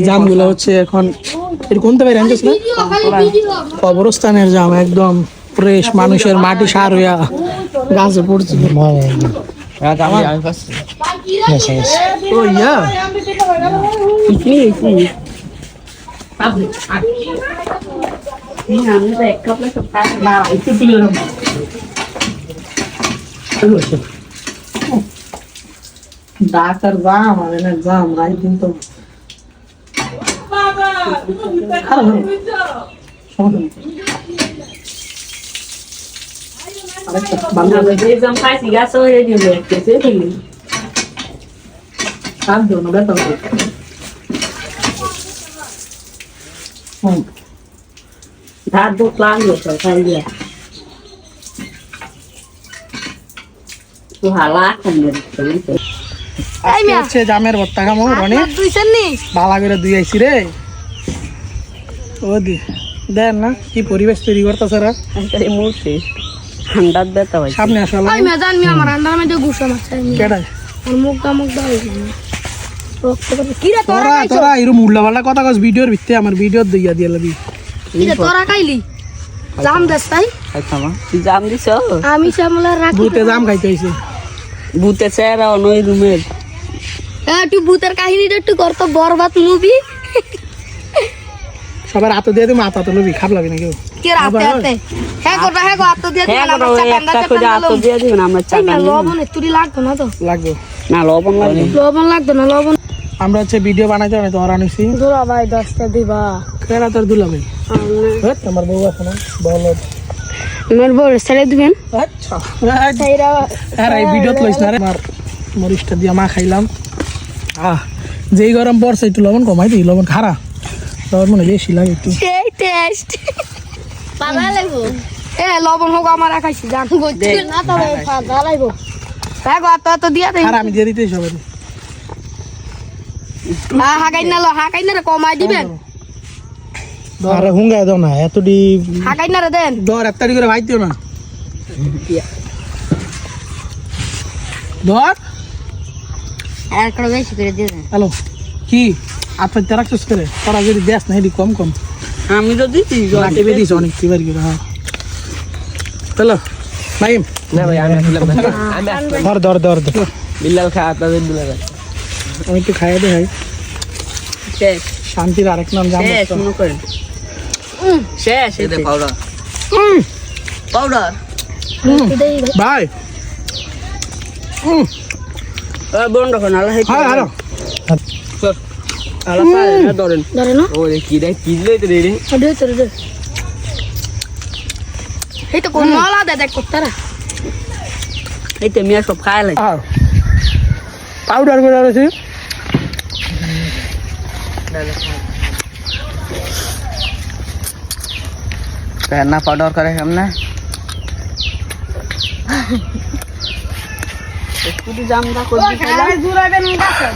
এই জামগুলো হচ্ছে এখন এটা কোনতে বাইরে আনতেছ না? কবরস্থানের জাম, একদম ফ্রেশ মানুষের মাটি সার হইয়া গাছে ইয়া। ডাক্তার জাম আমি না, জাম রাই দিন তো। খারাপ হবে ধার দিয়া। জামের ভর্তা খামো রনি। বালা করে দুই আইছি রে। ও দি দেন না কি পরিবেশ তৈরি করতেছে রা মূর্তি ঠান্ডার ব্যথা হয় সামনে আসো আল্লাহ। আমি জান মি আমার আন্দার মধ্যে গুসা মারছে আর মুখ দা মুখ দা হইছে রক্ত করে কি রে তোরা তোরা তোরা এরম উল্লা কথা কস ভিডিওর ভিত্তি আমার ভিডিওর দিয়া দিয়া লাগি কি রে তোরা খাইলি? জাম দেস তাই? তুই জাম দিছ? আমি শ্যামলা রাখি ভূতে জাম খাইতে আইছে ভূতে চেহারা অনই রুমের। এ তুই ভূতের কাহিনীটা একটু কর তো বরবাদ মুভি। সবার হাতে দিয়ে তুমি হাতে লবি খাপ লাগবে না কেউ। কে রাতে রাতে হ্যাঁ। গোটা হ্যাঁ দিয়ে হ্যাঁ আতো দিয়ে আমরা চা লবণ তুই লাগতো না তো? লাগবে। না লবণ লাগবে লবণ লাগতো না লবণ। আমরা হচ্ছে ভিডিও বানাইতে অনেক তোরা নিছি। দূরা ভাই দশটা দিবা। কেরা তোর দুলাবে আমার বউ আছে না বলো। আমার বড় ছেড়ে দিবেন? আচ্ছা। আর এই ভিডিওত লইস না রে। আমার মরিচটা দিয়া মা খাইলাম। আহ যেই গরম পড়ছে একটু লবণ কমাই দিই লবণ খারা। লবণ মনে বেশি লাগে একটু। সেই টেস্ট পাগা লাগবো? এ লবণ হোক আমার রাখাইছি জান। না তবে পাগা লাগবো। হ্যাঁ গো আত্ম আত্ম দিয়া দেই আর আমি দিয়ে দিতেই সবাই। হ্যাঁ হাগাই না লো হাগাই না রে কমাই দিবেন আরে হুঙ্গা দাও না এতটি হাগাই না রে দেন। ধর এক তারিখ করে ভাই দিও না। ধর এক করে বেশি করে দিয়ে দেন হ্যালো কি? আপনার তেরা রাখছিস করে? তোরা যদি দেশ না হেডি কম কম। আমি তো দিছি লাঠি বেরিয়েছে অনেক তিবার করে হ্যাঁ? হ্যালো নাইম। না ভাই আমি ধর ধর ধর ধর। বিল্লাল খা আপনাদের দুলা আমি একটু খাইয়ে দে ভাই শেষ। শান্তির আরেক নাম জানো শেষ মনে করেন। শেষ এতে। পাউডার পাউডার ভাই। বন্ধ রাখুন আল্লাহ হ্যাঁ হ্যালো আল্লাহ পায় না ধরেন। ধরে না। ও কি দেখ কি দিলে তো রে দে তো দে এই তো কোন মালা দে দেখ কোত্তারা এই তো মিয়া সব খায় লাগে পাউডার করে রয়েছে না পাউডার করে কেমনে জামদা করবি জুড়াবেন গাছে